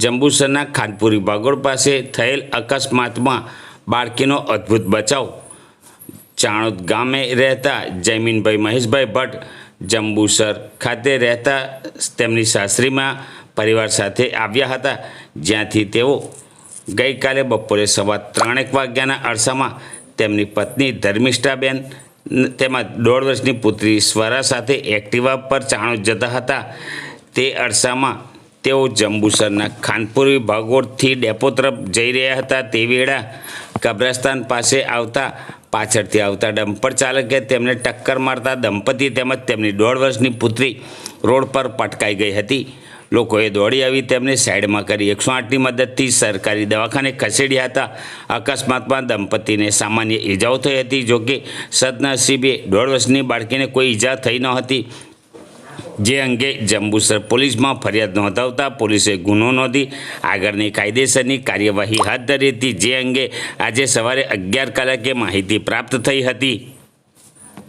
જંબુસરના ખાનપુરી બાગોળ પાસે થયેલ અકસ્માતમાં બાળકીનો અદ્ભુત બચાવ. ચાણોદ ગામે રહેતા જયમીનભાઈ મહેશભાઈ ભટ્ટ જંબુસર ખાતે રહેતા તેમની સાસરીમાં પરિવાર સાથે આવ્યા હતા. જ્યાંથી તેઓ ગઈકાલે બપોરે સવા ત્રણેક વાગ્યાના અરસામાં તેમની પત્ની ધર્મિષ્ઠાબેન તેમજ દોઢ વર્ષની પુત્રી સ્વરા સાથે એક્ટિવા પર ચાણોદ જતા હતા. તે અરસામાં તેઓ જંબુસરના ખાનપુરી ભાગોળથી ડેપો તરફ જઈ રહ્યા હતા. તે વેળા કબ્રસ્તાન પાસે આવતા, પાછળથી આવતા ડમ્પર ચાલકે તેમને ટક્કર મારતા દંપતી તેમજ તેમની દોઢ વર્ષની પુત્રી રોડ પર પટકાઈ ગઈ હતી. લોકોએ દોડી આવી તેમને સાઈડમાં કરી એકસો આઠની મદદથી સરકારી દવાખાને ખસેડ્યા હતા. અકસ્માતમાં દંપતીને સામાન્ય ઈજાઓ થઈ હતી જોકે સદનસીબે દોઢ વર્ષની બાળકીને કોઈ ઈજા થઈ ન હતી. જે અંગે જંબુસર પોલીસમાં ફરિયાદ નોંધાવતા પોલીસે ગુનો નોંધી આગળની કાયદેસરની કાર્યવાહી હાથ ધરી હતી. જે અંગે આજે સવારે અગિયાર કલાકે માહિતી પ્રાપ્ત થઈ હતી.